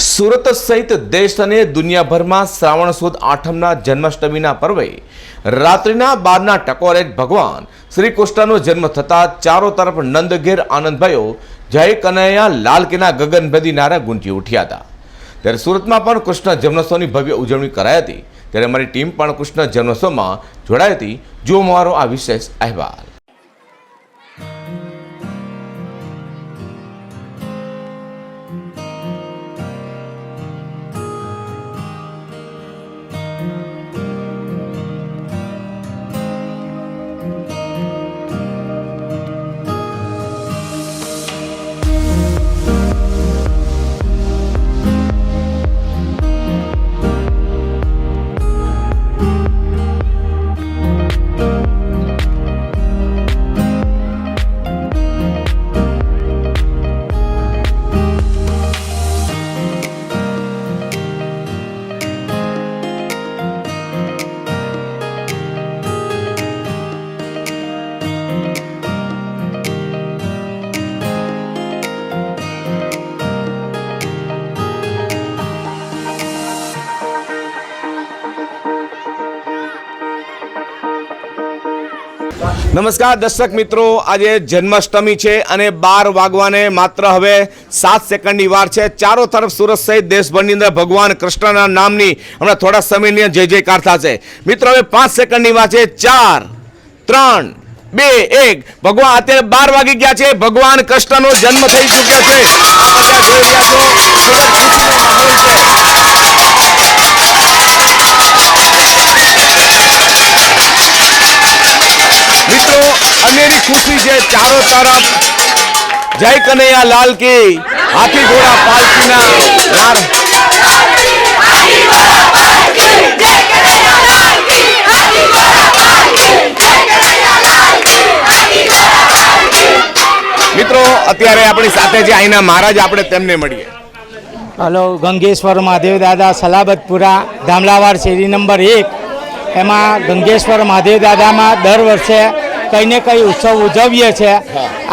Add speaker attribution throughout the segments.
Speaker 1: સુરત સહિત દેશ અને દુનિયાભરમાં શ્રાવણ સુદ આઠમના જન્માષ્ટમીના પર્વે રાત્રિના બારના ટકોરે ભગવાન શ્રી કૃષ્ણનો જન્મ થતાં ચારો તરફ નંદઘેર આનંદ ભયો જય કનૈયા લાલ કિના ગગનભેદી નારા ગુંજી ઉઠ્યા હતા. ત્યારે સુરતમાં પણ કૃષ્ણ જન્મોત્સવની ભવ્ય ઉજવણી કરાઈ હતી. ત્યારે અમારી ટીમ પણ કૃષ્ણ જન્મોત્સવમાં જોડાઈ હતી. જો મારો આ વિશેષ અહેવાલ. Thank you. નમસ્કાર દર્શક મિત્રો, આજે જન્માષ્ટમી છે અને બાર વાગવાને માત્ર હવે સાત સેકન્ડની વાર છે. ચારો તરફ સુરત સહિત દેશભરની અંદર ભગવાન કૃષ્ણના નામની હમણાં થોડા સમયની જય જયકાર થશે. મિત્રો, હવે પાંચ સેકન્ડની વાર છે. ચાર, ત્રણ, બે, એક. ભગવાન અત્યારે બાર વાગી ગયા છે. ભગવાન કૃષ્ણનો જન્મ થઈ ચૂક્યો છે. ખુશી છે ચારો તરફ. જય કનૈયા લાલ કી. હાથી ઘોડા પાલકીના નાર મિત્રો, અત્યારે આપણી સાથે જે અહીંના મહારાજ, આપણે તેમને મળીએ.
Speaker 2: હલો, ગંગેશ્વર મહાદેવ દાદા, સલાબતપુરા, ધામલાવાડ શેરી નંબર એક. એમાં ગંગેશ્વર મહાદેવ દાદામાં દર વર્ષે કંઈ ને કંઈ ઉત્સવ ઉજવીએ છીએ.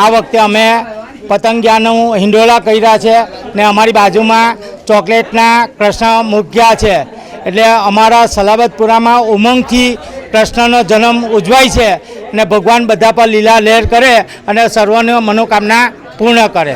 Speaker 2: આ વખતે અમે પતંગિયાનું હિંડોળા કર્યા છે ને અમારી બાજુમાં ચોકલેટના કૃષ્ણ મૂક્યા છે. એટલે અમારા સલાબતપુરામાં ઉમંગથી કૃષ્ણનો જન્મ ઉજવાય છે અને ભગવાન બધા પર લીલા લહેર કરે અને સર્વની મનોકામના પૂર્ણ કરે.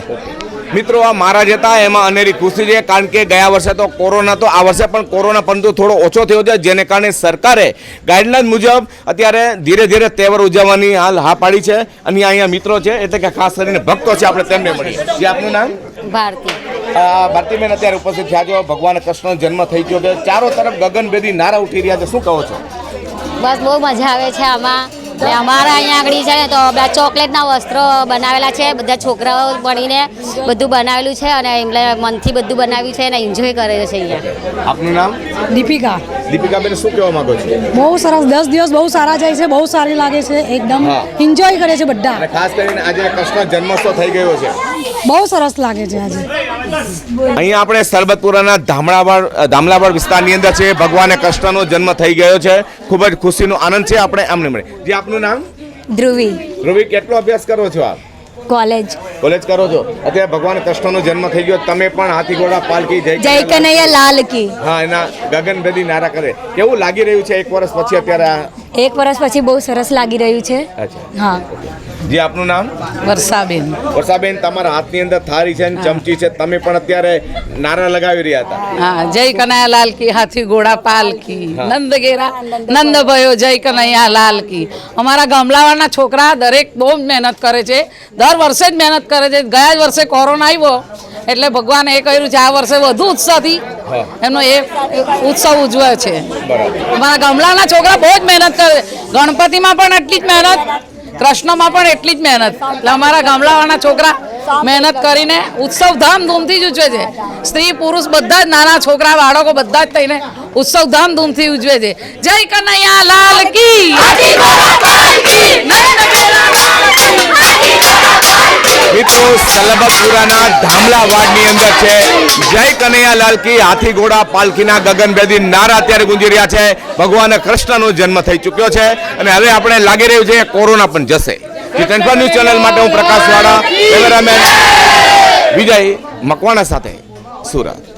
Speaker 1: મિત્રો આ મહારાજ હતા એમાં અનેરી ખુશી છે કારણ કે ગયા વર્ષે તો કોરોના તો આ વર્ષે પણ કોરોના પરંતુ થોડો ઓછો થયો છે જેને કારણે સરકારે ગાઈડલાઇન મુજબ અત્યારે ધીરે ધીરે તહેવાર ઉજવવાની હાલ હા પાડી છે અને અહીંયા મિત્રો છે એટલે કે ખાસ કરીને ભક્તો છે આપણે તેમને મળીએ. જે આપનું નામ?
Speaker 3: ભારતી.
Speaker 1: ભારતીબેન અત્યારે ઉપસ્થિત થયા છો ભગવાન કૃષ્ણનો જન્મ થઈ ગયો છે. ચારો તરફ ગગનભેદી નારા ઉઠી રહ્યા છે શું કહો છો?
Speaker 3: બસ બહુ મજા આવે છે આમાં. ને અમારા અહીંયા આગળ છે ને તો બધા ચોકલેટના વસ્ત્રો બનાવેલા છે બધા છોકરાઓ ભણીને બધું બનાવેલું છે અને એમને મનથી બધું બનાવ્યું છે અને એન્જોય કરે છે અહીંયા.
Speaker 1: આપનું નામ?
Speaker 4: દીપિકા.
Speaker 1: દીપિકાબેન શું કહેવા માંગો છો?
Speaker 4: બહુ સરસ દસ દિવસ બહુ સારા જાય છે બહુ સારી લાગે છે એકદમ એન્જોય કરે છે બધા.
Speaker 1: ખાસ કરીને આજે કૃષ્ણ જન્મોત્સવ થઈ ગયો છે.
Speaker 4: બહુ સરસ લાગે છે આજે.
Speaker 1: અહીંયા આપણે સરબતપુરાના ધામણાવાડ ધામલાવાડ વિસ્તારની અંદર છે. ભગવાન કૃષ્ણનો જન્મ થઈ ગયો છે. ખૂબ જ ખુશીનો આનંદ છે. આપણે એમને મળે જે આપનું નામ?
Speaker 3: ધ્રુવી.
Speaker 1: ધ્રુવી કેટલો અભ્યાસ કરો છો આપ?
Speaker 3: કોલેજ.
Speaker 1: કોલેજ કરો છો. અત્યારે ભગવાન કૃષ્ણનો જન્મ થઈ ગયો. તમે પણ હાથી ઘોડા પાલકી જય
Speaker 3: જય કનૈયા લાલ કી.
Speaker 1: હા એના ગગનભેદી નારા કરે. કેવું લાગી રહ્યું છે એક વર્ષ પછી અત્યારે
Speaker 3: એક વર્ષ પછી બહુ સરસ લાગી રહ્યું છે.
Speaker 1: અચ્છા.
Speaker 3: હા.
Speaker 1: જે આપનું નામ?
Speaker 4: વર્ષાબેન.
Speaker 1: વર્ષાબેન તમારા હાથની અંદર થારી છે ને ચમચી છે. તમે પણ અત્યારે નારા લગાવી રહ્યા હતા.
Speaker 5: હા જય કનૈયા લાલ કી હાથી ઘોડા પાલ કી. નંદ ઘેરા નંદ ભયો જય કનૈયા લાલ કી. અમારા ગામડાવાળાના છોકરા દરેક બહુ જ મહેનત કરે છે. દર વર્ષે જ મહેનત કરે છે. ગયા જ વર્ષે કોરોના આવ્યો. એટલે ભગવાને એ કર્યું છે આ વર્ષે વધુ ઉત્સાહથી એમનો એ ઉત્સવ ઉજવે છે. અમારા ગામડાના છોકરા બહુ જ મહેનત કરે છે. ગણપતિમાં પણ એટલી જ મહેનત કૃષ્ણમાં પણ એટલી જ મહેનત. એટલે અમારા ગામડાવાળાના છોકરા મહેનત કરીને ઉત્સવ ધામધૂમથી જ ઉજવે છે. સ્ત્રી, પુરુષ બધા જ નાના છોકરા, બાળકો બધા જ થઈને ઉત્સવ ધામધૂમથી ઉજવે છે. જય કનૈયા, લાલ કી.
Speaker 1: મિત્રો સલબતપુરાના ધામલા વાડની અંદર છે. જય કનૈયાલાલ કી હાથી ઘોડા પાલખીના ગગનભેદી નારા અત્યારે ગુંજી રહ્યા છે. ભગવાન કૃષ્ણનો જન્મ થઈ ચૂક્યો છે અને હવે આપણે લાગી રહ્યું છે કોરોના પણ જશે. જે ટ્વેન્ટી ન્યૂઝ ચેનલ માટે હું પ્રકાશ વાળા, કેમેરામેન વિજય મકવાણા સાથે સુરત.